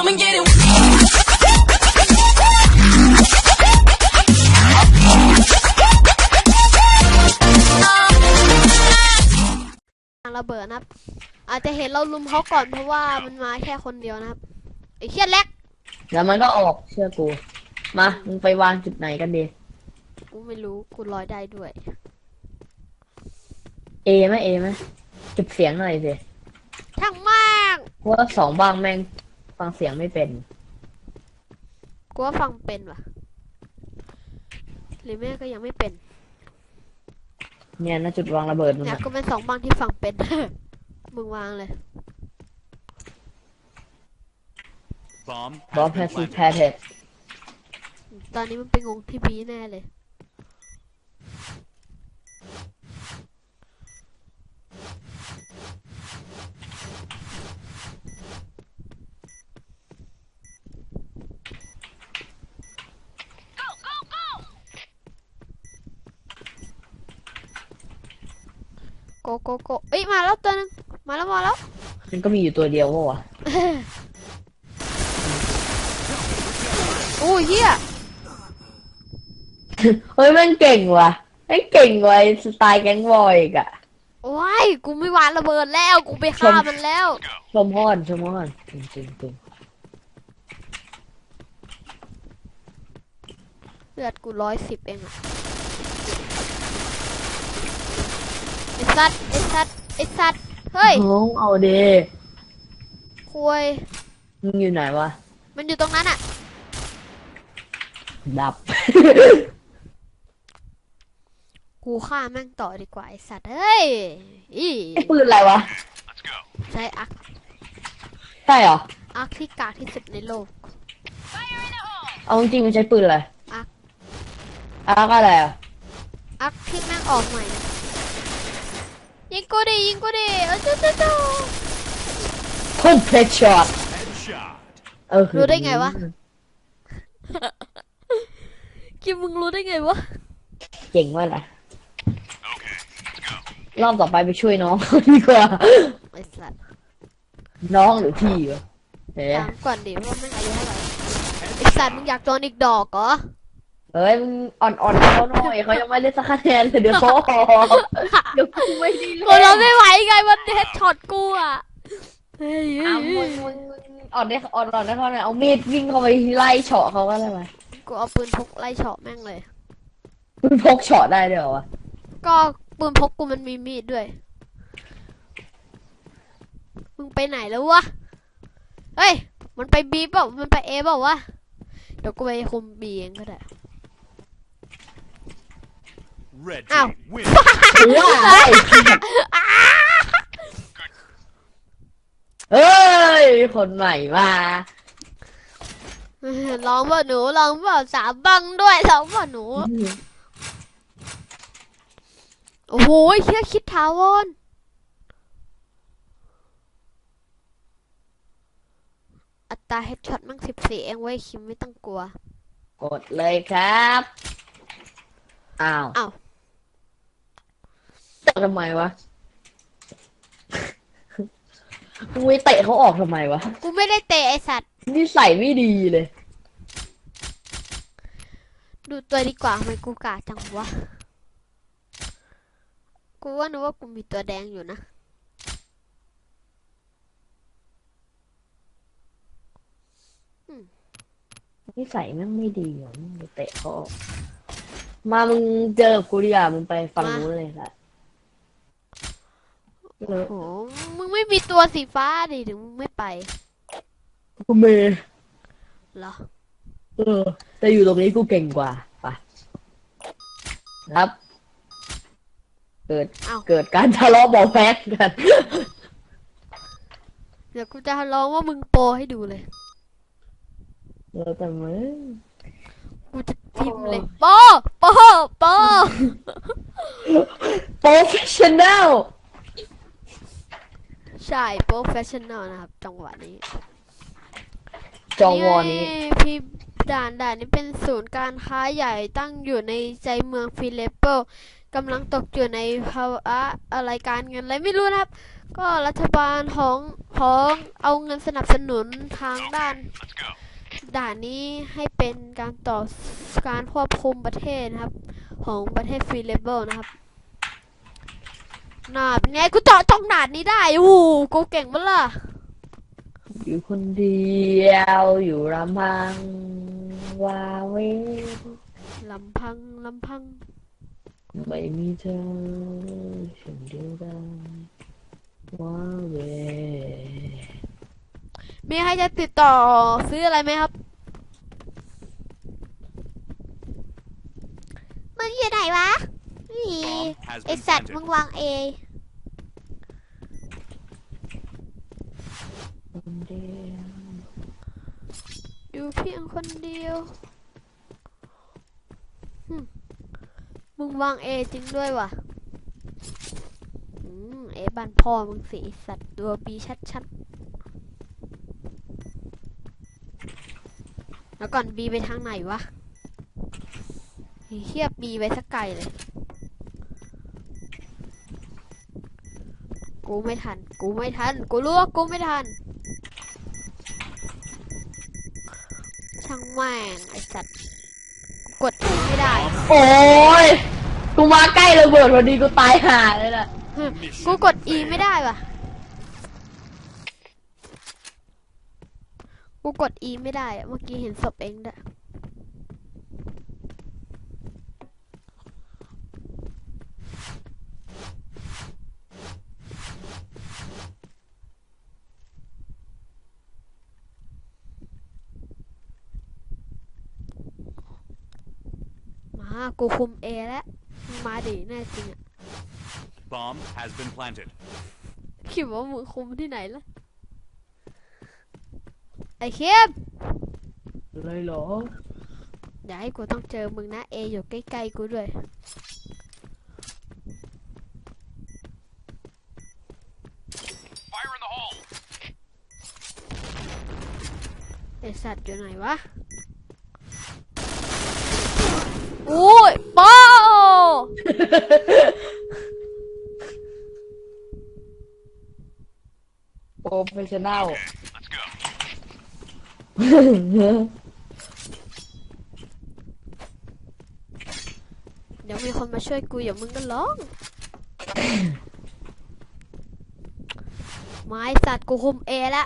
Come and get it. ทางระเบิดนะครับ อาจจะเห็นเราลุมเขาก่อนเพราะว่ามันมาแค่คนเดียวนะครับไอ้เชี่ยเล็กเดี๋ยวมันก็ออกเชื่อกู มา มึงไปวางจุดไหนกันดี กูไม่รู้กูลอยได้ด้วย เอไหมเอไหมเก็บเสียงหน่อยสิช่างมาก เพราะว่าสองบ้างแม่ง ฟังเสียงไม่เป็น กูว่าฟังเป็นว่ะ หรือแม่ก็ยังไม่เป็นเนี่ยนะจุดวางระเบิดมันเนี่ยอะก็เป็นสองบางที่ฟังเป็น มึงวางเลย Bomb บอ has สแพ been สซีแพ planted. เทสตอนนี้มันเป็นงงที่บีแน่เลย โกโกโกเอ้ยมาแล้วตัวนึงมาแล้วมาแล้ว มันก็มีอยู่ตัวเดียวปะวะอู้เฮียเฮ้ยแม่งเก่งว่ะแม่งเก่งว่ะไอ้สไตล์แก๊งบอยอีกอะว้ายกูไม่วางระเบิดแล้ว กูไปฆ่ามันแล้วชมพ่อนชมพ่อนจริงจริงจริงเลือดกูร้อยสิบเองอะไอสัตว์ไอสัตว์ไอสัตว์เฮ้ยโอ้เอาเดคุยมึงอยู่ไหนวะ มันอยู่ตรงนั้นอะดับ กูฆ่าแม่งต่อดีกว่าไอสัตว์เฮ้ยอีไอ้ปืนอะไรวะ ใช้อักใช่เหรอ อักที่กากที่สุดในโลก เอาจริงๆมันใช้ปืนอะไร อัก อักอะไรอะ อักที่แม่งออกใหม่นะ ยิงกูดิยิงกูดิเออจุ๊จุ๊จุ๊พุ่มเพชช็อต Headshot. เออรู้ได้ไงวะ กิมมึงรู้ได้ไงวะ เก่งว่ะล่ะรอบต่อไปไปช่วยน้อง ดีกว่า ไอสัตว์น้องหรือพี่วะเฮ้ยถามก่อนดิว่าแม่งอายุเท่าไหร่ไอสัตว์มึงอยากโดนอีกดอกเหรอ เฮ้ยมึงอ่อนๆเขาหน่อยเขายังไม่ได้สักคะแนนเลยเดี๋ยวเขาออกเดี๋ยวกูไม่ได้กูเราไม่ไหวไงมันเฮดช็อตกูอะเฮ้ยอ้าวมึงมึงมึงอ่อนได้อ่อนๆได้เท่าไหร่เอามีดวิ่งเข้าไปไล่เฉาะเขาก็ได้ไหมกูเอาปืนพกไล่เฉาะแม่งเลย มึงพกเฉาะได้ด้วยเหรอวะก็ปืนพกกูมันมีมีดด้วย มึงไปไหนแล้ววะ เฮ้ย มันไปบีเปล่ามันไปเอเปล่าวะ เดี๋ยวกูไปคุมบีเองก็ได้ Red Ow. team win. ว่าไอ้เฮ้ย คนใหม่มาลองเปล่าหนูลองเปล่าสามบังด้วยลองเปล่าหนู โอ้โหเชี่ยคิดถาวรอัตราเฮดช็อตมั่งสิบสี่เองเว้ยคิมไม่ต้องกลัว กดเลยครับ อ้าว อ้าวเตะ ทำไมวะมึงไปเตะเขาออกทำไมวะ กูไม่ได้เตะไอสัตว์นี่ใส่ไม่ดีเลย ดูตัวดีกว่าทำไมกูกาจังวะ กูว่านึกว่ากูมีตัวแดงอยู่นะ นิสัยแม่งไม่ดีอะมึงไปเตะเขาออก มามึงเจอกับกูดีกว่ามึงไปฝั่งนู้นเลยละ เลยโอ้มึงไม่มีตัวสีฟ้าดิถึงมึงไม่ไปกูเมย์เหรอ เออ แต่อยู่ตรงนี้กูเก่งกว่าไปครับ เกิดอ้าว เกิดการทะเลาะเบาะแพ้กัน เดี๋ยวกูจะลองว่ามึงโปรให้ดูเลย เออแต่มึงกูจะพิมพ์เลยโปโปโปโปรเฟชชั่นแนล ใช่โปรเฟชชั่นแนลนะครับ จังหวะนี้จองวอนี้พี่ด่านด่านนี้เป็นศูนย์การค้าใหญ่ตั้งอยู่ในใจเมืองฟิลิปโปกำลังตกอยู่ในภาวะอะไรการเงินอะไรไม่รู้นะครับ ก็รัฐบาลของของเอาเงินสนับสนุนทางด้าน Let's go. ด่านนี้ให้เป็นการต่อการควบคุมประเทศนะครับ ของประเทศฟรีเลเบิลนะครับ น่าเป็นไงกูเจาะจ้องด่านนี้ได้โอ้โหกูเก่งมั้ล่ะอยู่คนเดียวอยู่ลำพังวาเวลำพังลำพังไม่มีเธอฉันเดียวดายว้าเวมีใครจะติดต่อซื้ออะไรไหมครับ มึงอยู่ไหนวะ นี่ Bomb has ไอสัตว์มึงวางเออยู่เพียงคนเดียวมึงวางเอจริงด้วยวะเอบ้านพ่อมึงสิสัตว์ตัวบีชัดๆแล้วก่อนบีไปทางไหนวะเฮียบีไปสักไกลเลย กูไม่ทัน กูไม่ทัน กูรู้ว่ากูไม่ทัน ช่างแม่งไอสัตว์ กดอีไม่ได้ โอ้ย กูมาใกล้ระเบิดพอดีกูตายห่าเลยล่ะ Mission กูกด E ไม่ได้ว่ะ กูกด E ไม่ได้อะเมื่อกี้เห็นศพเองด้วยมา กูคุม A แล้วมึงมาดิแน่จริงอะ Bomb has been planted. คิดว่ามึงคุมที่ไหนล่ะ ไอ้เข้มเลยเหรอ อย่าให้กูต้องเจอมึงนะเออยู่ใกล้ๆกูด้วย Fire in the hole. ไอสัตว์อยู่ไหนวะ โอ้ยป้อ โปรเฟชชั่นแนล Let's go. เดี๋ยวมีคนมาช่วยกูอย่ามึงก็ร้อง ไม้สัตว์กูคุมเอละ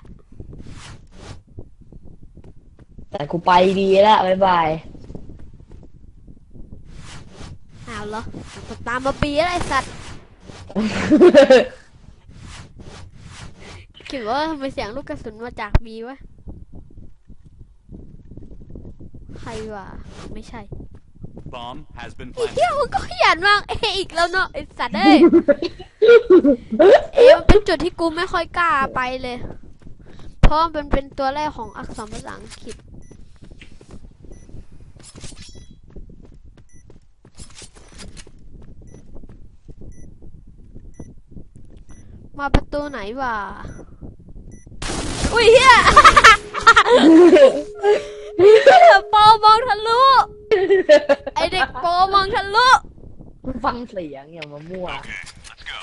แต่กูไปดีแล้ว บ๊ายบาย อ้าวเหรอกูตามมาปีแล้วไอสัตว์คิดว่าทำไมเสียงลูกกระสุนมาจากบีวะใครวะไม่ใช่ Bomb has been ไอ้ planted. เหี้ยมึงก็ขยันมากเออีกแล้วเนาะไอสัตว์เอ้ยเอมันเป็นจุดที่กูไม่ค่อยกล้าไปเลย เพราะมันเป็นตัวแรกของอักษรภาษาอังกฤษ มาประตูไหนวะอุ้ยเฮียโปอมองทะลุไอเด็กโปอมองทะลุฟังเสียงอย่ามามั่ว Okay, let's go.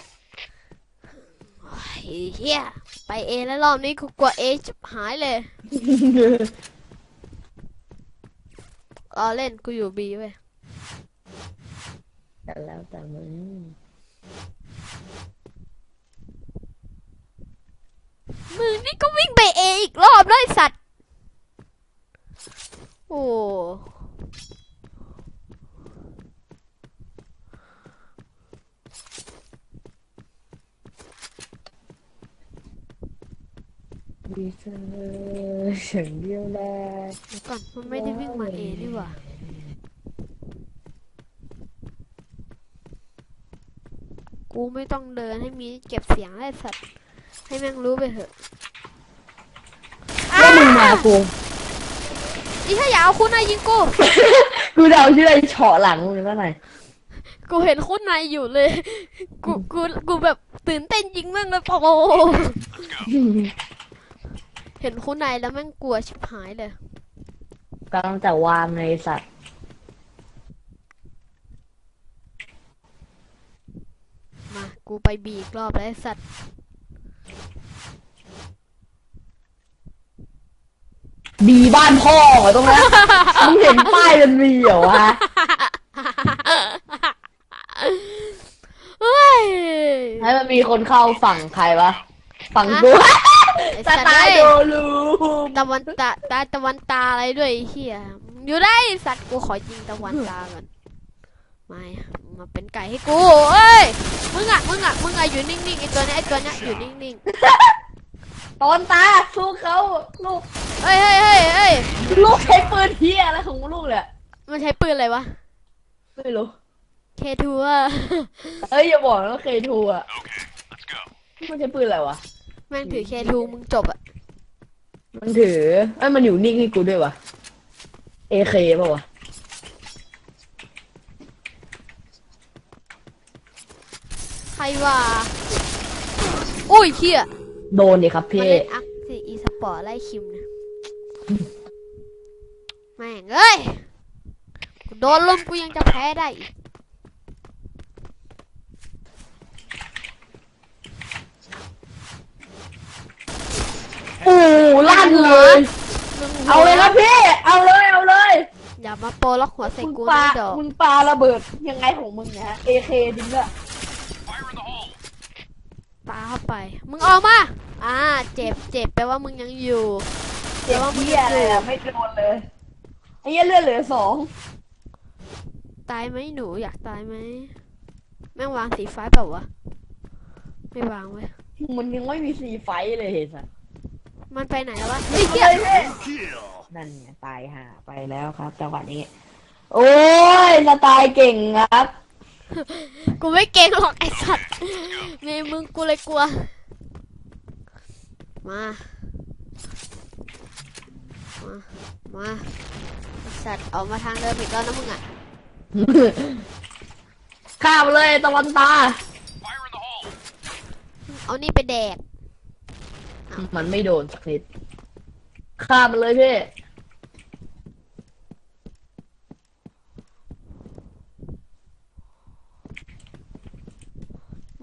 ไอ้เฮียไปเอแล้วรอบนี้กูกลัวเอจิบหายเลยรอเล่นกูอยู่บีเว้ยแต่แล้วแต่มึง มึงนี่ก็วิ่งไปเออีกรอบเลยสัตว์ โอ้ดีเธอฉันเดียวได้เดี๋ยวก่อนมันไม่ได้วิ่งมาเอนี่หว่ากูไม่ต้องเดินให้มีเก็บเสียงได้สัตว์ ให้แม่งรู้ไปเถอะแล้วมึงมากู อีถ้าอยากเอาคุณนายยิงกู กูจะเอาชื่ออะไรเฉาะหลังมึงก็หน่อยกูเห็นคุณนายอยู่เลย กูกูกูแบบตื่นเต้นยิงแม่งเลยโอ้โหเห็นคุณนายแล้วแม่งกลัวชิบหายเลยกำลังจะวางในสัตว์ มา กูไปบีอีกรอบแล้วไอ้สัตว์ ดีบ้านพ่อเหรอตรงนั้นมึงเห็นป้ายมันมีเหรอวะเฮ้ยให้มันมีคนเข้าฝั่งใครวะ ฝั่งฮะกูไอ้สสัตว์ไตล์เอ้ยโดลูตะวันตาตาตะวันตาอะไรด้วยไอ้เฮียอยู่ได้ไอ้สัตว์กูขอยิงตะวันตาก่อนไม่มึงมาเป็นไก่ให้กูเอ้ยมึงอะมึงอะมึงอะอยู่นิ่งๆไอ้ตัวเนี้ยไอ้ตัวเนี้ยอยู่นิ่ง ตอนตาสู้เขาลูกๆเฮ้ยเฮ้ยเฮ้ยเฮ้ยลูกใช้ปืนเฮียอะไรของลูกเนี่ยมันใช้ปืนอะไรวะ ไม่รู้ เคทัวเอ้ยอย่าบอกนะว่าเคทูอะ Okay, let's go. มันใช้ปืนอะไรวะ แม่งถือเคทูมึงจบอะมันถือเอ้ยมันอยู่นิ่งให้กูด้วยวะเอเคป่าวะใครว่าอุ้ยเฮีย โดนดิครับมันพี่เล่นอักซีอีสปอร์ตไล่คิมนะแม่งเอ้ยกูโดนลุมกูยังจะแพ้ได้อีกโอ้ลั่นเลย มึงเอาเลยครับพี่ เอาเลยเอาเลยอย่ามาโปรล็อกหัวใส่มึงกูปานะดอกมึงปาระเบิดยังไงของมึงเนี่ยเอเคจริงด้วย Fire in the hole. ปาเข้าไป มึงออกมา อ่า เจ็บเจ็บแปลว่ามึงยังอยู่เจ็บเหี้ยอะไรอะไม่โดนเลยไอ้เหี้ยเลือดเหลือสองตายไหมหนูอยากตายไหมแม่งวางสีฟ้าเปล่าวะ ไม่วางเว้ย มันยังไม่มีสีไฟเลยเห็นสัมันไปไหนแล้ววะเฮ้ยเฮ้เหี้ยย Kill. นั่นไงตายห่าไปแล้วครับจังหวะนี้ โอ้ยสไตล์เก่งครับ กูไม่เก่งหรอกไอ้สัตว์มีมึงกูเลยกลัว มา มา มาไอ้สัตว์ออกมาทางเดิมอีกแล้วนะมึงอะ ข้ามเลยตะวันตา Fire in the hole. เอานี่ไปแดก มันไม่โดนสักนิดข้ามมันเลยพี่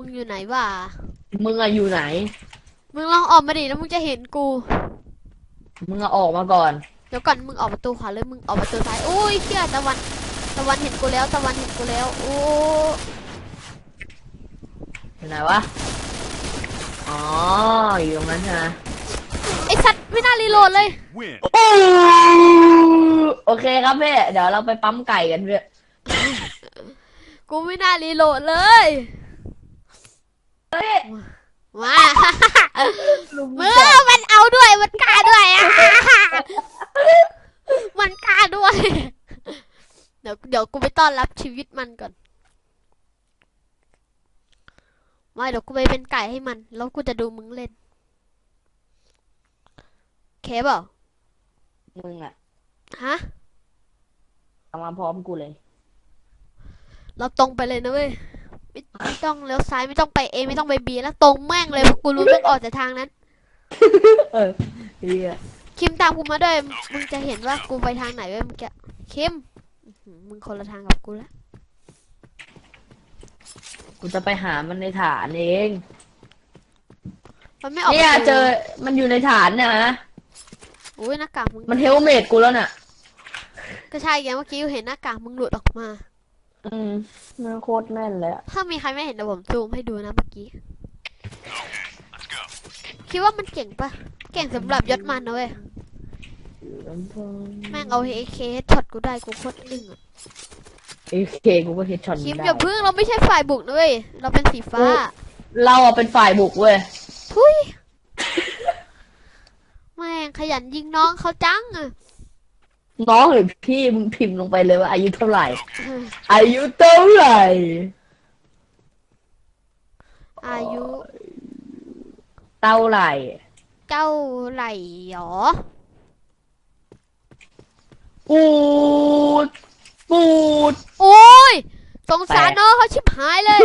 งอยู่ไหนวะมึงอะอยู่ไหน มึงลองออกมาดิแล้วมึงจะเห็นกู มึงอะออกมาก่อน เดี๋ยวก่อนมึงออกประตูขวาหรือมึงออกประตูซ้ายโอ้ยเชี่ยตะวันตะวันเห็นกูแล้วตะวันเห็นกูแล้ว โอ้อยู่ไหนวะ อ๋อ อยู่ตรงนั้นใช่ไหมไอสัตว์ไม่น่ารีโหลดเลย Win. โอเคครับพี่เดี๋ยวเราไปปั๊มไก่กันพี่กูไม่น่ารีโหลดเลย เฮ้ยมาลุงเมื่อมันเอาด้วยมันกล้าด้วยอะมันกล้าด้วย เดี๋ยวเดี๋ยวกูไปต้อนรับชีวิตมันก่อนไม่เดี๋ยวกูไปเป็นไก่ให้มัน แล้วกูจะดูมึงเล่นเคเปล่ามึงอะฮะเอามาพร้อมกูเลย เราตรงไปเลยนะเว้ย ไม่ไม่ต้องเลี้ยวซ้ายไม่ต้องไปเอไม่ต้องไปบีแล้วตรงแม่งเลยเพราะกูรู้แม่งออกจากทางนั้น เออเฮียคิมตามกูมาด้วยมึงจะเห็นว่ากูไปทางไหนเว้ยเมื่อกี้คิมอื้อหือมึงคนละทางกับกูแล้วกูจะไปหามันในฐานเองมันไม่ออกเนี่ยประตูเจอมันอยู่ในฐานเนี่ยนะอุ้ยหน้ากากมึงมันเฮลเมตกูแล้วน่ะก็ใช่ไงเมื่อกี้กูเห็นหน้ากากมึงหลุดออกมา อืมมันโคตรแน่นเลยอะถ้ามีใครไม่เห็นเดี๋ยวผมซูมให้ดูนะเมื่อกี้ Let's go. คิดว่ามันเก่งปะเก่งสำหรับยศมันนะเว้ย แม่งเอาเอเคช็อตกูได้กูโคตรอึ้งอะเอเคกูก็เฮดช็อตคิมได้อย่าพึ่งเราไม่ใช่ฝ่ายบุกนะเว้ยเราเป็นสีฟ้าเราอะเป็นฝ่ายบุกเว้ยทุยแม่งขยันยิงน้องเขาจังอะ น้องหรือพี่มึงพิมพ์ลงไปเลยว่าอายุเท่าไหร่ อายุเท่าไหร่ อายุเท่าไหร่ เจ้าไหลหรอปูดปูด โอ้ยสงสารแปลกน้องเขาชิบหายเลย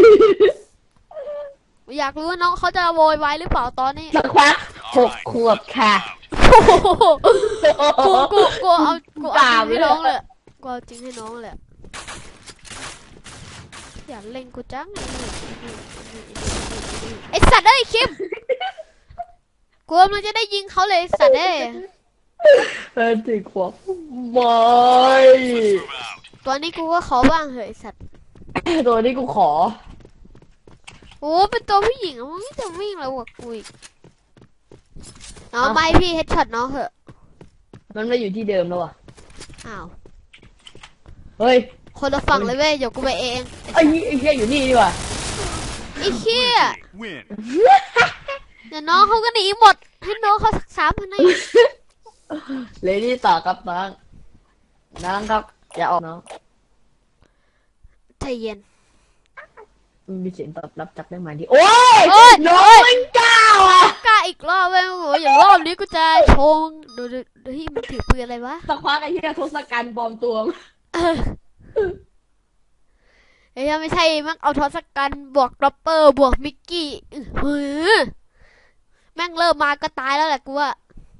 อยากรู้ว่าน้องเขาจะโวยวายหรือเปล่าตอนนี้ สักพักหกขวบค่ะโอ้โห กูกูกูเอากูเอาด่าจริงให้ไปเลยน้องเลยกูเอาจริงให้น้องเลยอย่าเล่นกูจังไอสัตว์เอ้ยคิมกูกำลังจะได้ยิงเขาเลยไอ้สัตว์เอ้ยแพทริกบอกไม่ Move out. ตัวนี้กูก็ขอบ้างเหอะไอ้สัตว์ตัวนี้กูขอ โอ้เป็นตัวผู้หญิงอะมึงไม่จะวิ่งแล้วกว่ากูอีก เอาอะไม่พี่เฮดช็อตน้องเหอะ มันไม่อยู่ที่เดิมแล้วอะอ้าว เฮ้ย คนละฝั่งเลยเว้ยเดี๋ยวกูไปเองไอ้เหี้ยไอ้เหี้ยอยู่นี่ดีกว่าไอ้เหี้ย Win. เดี๋ยวน้องเขาก็หนีหมด ให้น้องเขาสักสามพันให้เลดี้ต่อครับน้องน้องครับ อย่าออกน้องใจเย็นมันมีเสียงตอบรับจากได้ไหมที่โอ้ยโอ้ยน้องมันก้าวอะกล้า อีกรอบเว้ยโอ้โหอย่างรอบนี้กูจะโชงดูดูดูที่มันถือปืนอะไรวะสักพักไอ้เหี้ยทศกัณฐ์ปลอมตัวเออเอ้ยไม่ใช่แม่งเอาทศกัณฐ์บวกด็อปเปอร์บวกมิกกี้อื้อหือแม่งเริ่มมาก็ตายแล้วแหละกูว่า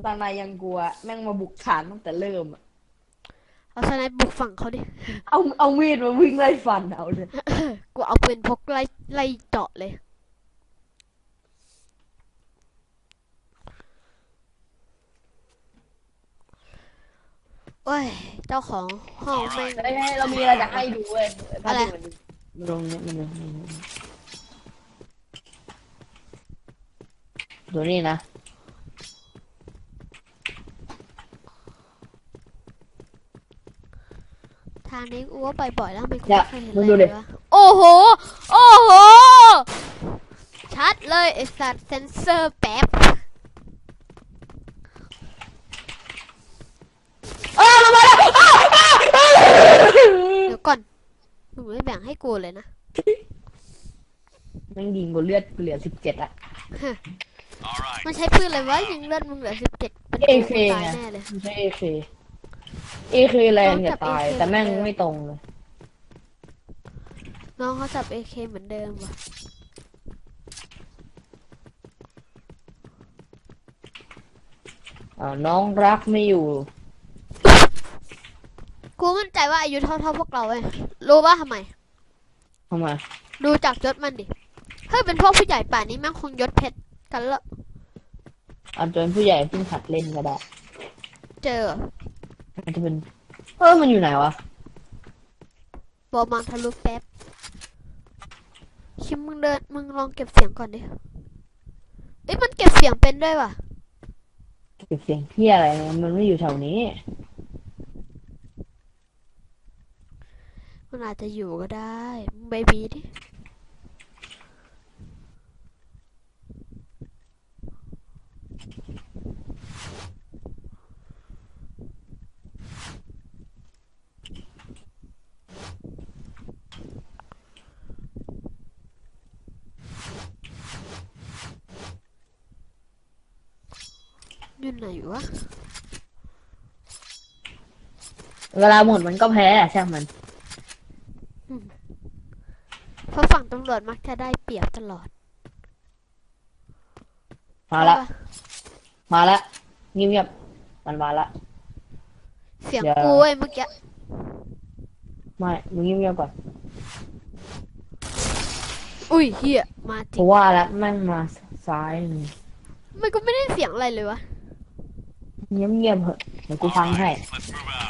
ตานายยังกลัว แม่งมาบุกฐานตั้งแต่เริ่มอะเอาสไนป์บุกฝั่งเขาดิ เอาเอามีดมาวิ่งไล่ฟันเอาเลย กูเอาปืนพกไล่ไล่เจาะเลย โอ้ย เจ้าของห้องแม่งเฮ้ยเรามีอะไรจะให้ดูเว้ยอะไรมันตรงนี้มันตรงนี้ดูนี่นะทางนี้กูว่าไปบ่อยแล้วไม่กูเนี่ยไม่เคยเห็นมึงเลดูดิยวะโอ้โห โอ้โห ชัดเลยไอสัตว์เซนเซอร์แป๊บ เอ้ามาแล้วอ้าวอ้าวอ้าว เดี๋ยวก่อน มึงไม่แบ่งให้กูเลยนะแม่งยิงกูเลือดกูเหลือสิบเจ็ดอะ All right. มันใช้ปืนอะไรวะยิงเลือดมึงเหลือสิบเจ็ดเป็นกู AK ตายไงแน่เลยไม่ใช่เอเคเอเคแรงอย่าตายต้องจับ AK แต่แม่งเหมือนเดิมไม่ตรงเลย น้องเขาจับเอเคเหมือนเดิมว่ะอ่าน้องรักไม่อยู่ กูมั่นใจว่าอายุเท่าเท่าพวกเราเว้ยรู้ว่าทำไม ทำไมดูจากยศมันดิเฮ้ยเป็นพวกผู้ใหญ่ป่านนี้แม่งคงยศเพชรกันละอาจจะเป็นผู้ใหญ่เพิ่งหัดเล่นก็ได้เจออาจจะเป็นเออมันอยู่ไหนวะบอมังทะลุแป๊บคิมมึงเดินมึงลองเก็บเสียงก่อนดิเอ้ยมันเก็บเสียงเป็นด้วยว่ะ เก็บเสียงเที่ยอะไรเนี่ยมันไม่อยู่แถวนี้ มันอาจจะอยู่ก็ได้มึงเบบีดิอยู่ไหนวะ เวลาหมดมันก็แพ้อะช่างมัน เพราะฝั่งตำร วจมักจะได้เปรียบตลอด มาละใช่ปมาละเงียบๆมันมาละ เสียงเดี๋ยว กูเว้ยเมื่อกี้ ไม่มึงเงียบๆก่อนอุ้ยเฮียมาจเพริงราะว่าแล้วแม่งมาซ้ายนี่มันก็ไม่ได้เสียงอะไรเลยวะ เงียบๆเหอะเดี๋ยวกูฟังให้ Let's move out.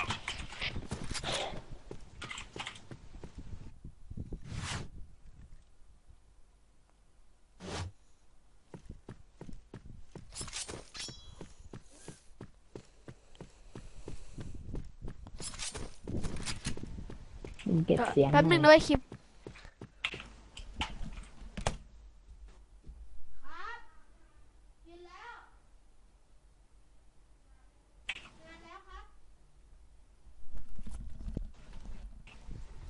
เก็บเสียงแป๊บนึงหด้วยคลิป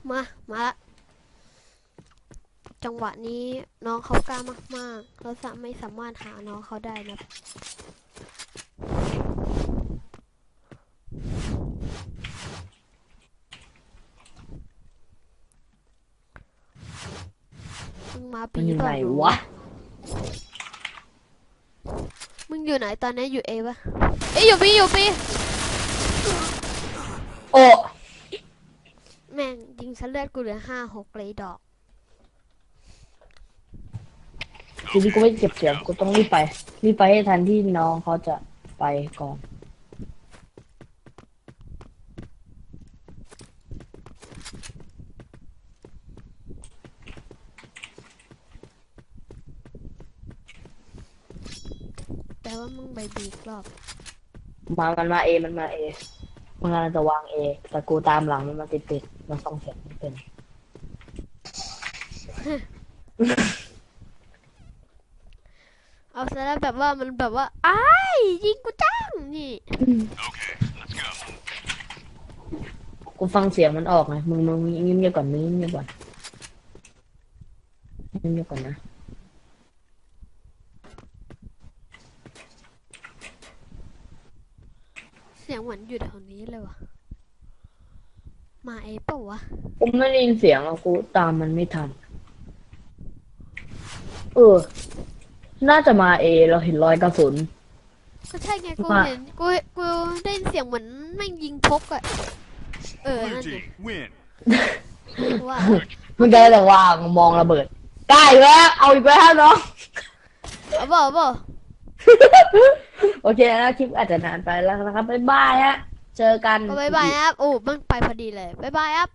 มา มาละจังหวะนี้น้องเขากล้ามากๆ เราสามไม่สามารถหาน้องเขาได้นะ มึงมามัปีนอยู่เปไหนล่าวะ มึงอยู่ไหนตอนนี้อยู่เอปะเอ้ยอยู่ปีอยู่ปีโอ้แม่งยิงฉันเลือดกูเหลือห้าหกเลยดอก ทีนี้กูไม่เก็บเสียงกูต้องรีบไป รีบไปให้ทันที่น้องเขาจะไปก่อน ว่ามึงไปบีอีกรอบ มามันมาเอ มันมาเอมันกำลังจะวางเอ แต่กูตามหลังมันมาติดติดๆมันส่องเสียงไม่เป็น เอาซะแล้วแบบว่ามันแบบว่าอ้ายยิงกูจังนี่ Okay, let's go. กูฟังเสียงมันออกไงมึงมึงเงียบๆก่อนมึงเงียบๆก่อนเงียบๆก่อนนะ เสียงเหมือนอยู่แถวนี้เลยวะมาเอเปล่าวะกูไม่ได้ยินเสียงอะกูตามมันไม่ทัน เออ น่าจะมาเอ เราเห็นรอยกระสุน ก็ใช่ไงกูมาเห็นกูกูได้ยินเสียงเหมือนแม่งยิงพกอะเออ Blue นั่นไง team, win. กูว่ามึงได้แต่วางมองระเบิดได้อีกแล้วเอาอีกแล้วน้องเอาบ่เอาบ่ โอเคแล้วคลิปอาจจะนานไปแล้วนะครับบ๊ายบายฮะ เจอกัน ก็บายบายครับโอ้มันไปพอดีเลยบายบายครับ